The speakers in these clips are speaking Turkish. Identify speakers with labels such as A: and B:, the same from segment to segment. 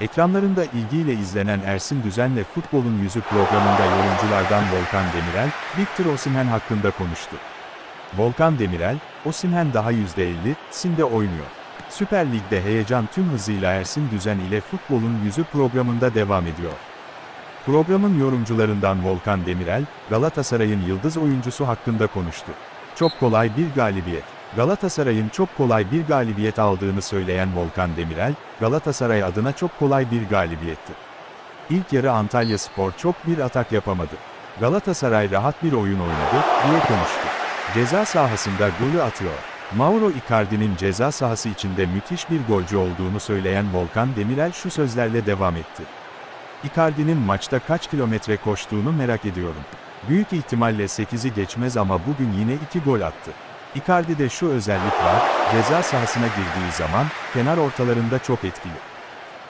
A: Ekranlarında ilgiyle izlenen Ersin Düzen'le Futbolun Yüzü programında yorumculardan Volkan Demirel, Victor Osimhen hakkında konuştu. Volkan Demirel, Osimhen daha %50, sinde oynuyor. Süper Lig'de heyecan tüm hızıyla Ersin Düzen ile Futbolun Yüzü programında devam ediyor. Programın yorumcularından Volkan Demirel, Galatasaray'ın yıldız oyuncusu hakkında konuştu. Çok kolay bir galibiyet. Galatasaray'ın çok kolay bir galibiyet aldığını söyleyen Volkan Demirel, Galatasaray adına çok kolay bir galibiyetti. İlk yarı Antalya Spor çok bir atak yapamadı. Galatasaray rahat bir oyun oynadı, diye konuştu. Ceza sahasında golü atıyor. Mauro Icardi'nin ceza sahası içinde müthiş bir golcü olduğunu söyleyen Volkan Demirel şu sözlerle devam etti. Icardi'nin maçta kaç kilometre koştuğunu merak ediyorum. Büyük ihtimalle 8'i geçmez ama bugün yine 2 gol attı. Icardi'de şu özellik var, ceza sahasına girdiği zaman, kenar ortalarında çok etkili.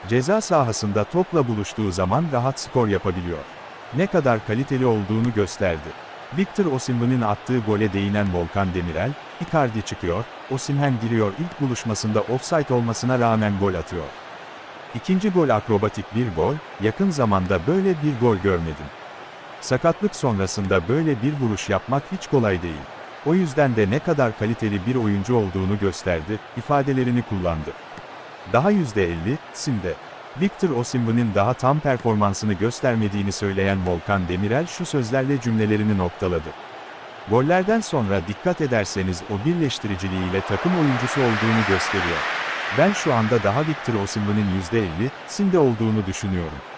A: Ceza sahasında topla buluştuğu zaman rahat skor yapabiliyor. Ne kadar kaliteli olduğunu gösterdi. Victor Osimhen'in attığı gole değinen Volkan Demirel, Icardi çıkıyor, Osimhen giriyor ilk buluşmasında offside olmasına rağmen gol atıyor. İkinci gol akrobatik bir gol, yakın zamanda böyle bir gol görmedim. Sakatlık sonrasında böyle bir vuruş yapmak hiç kolay değil. O yüzden de ne kadar kaliteli bir oyuncu olduğunu gösterdi, ifadelerini kullandı. Daha %50, Sim'de. Victor Osimhen'in daha tam performansını göstermediğini söyleyen Volkan Demirel şu sözlerle cümlelerini noktaladı. Gollerden sonra dikkat ederseniz o birleştiriciliğiyle takım oyuncusu olduğunu gösteriyor. Ben şu anda daha Victor Osimhen'in %50, Sim'de olduğunu düşünüyorum.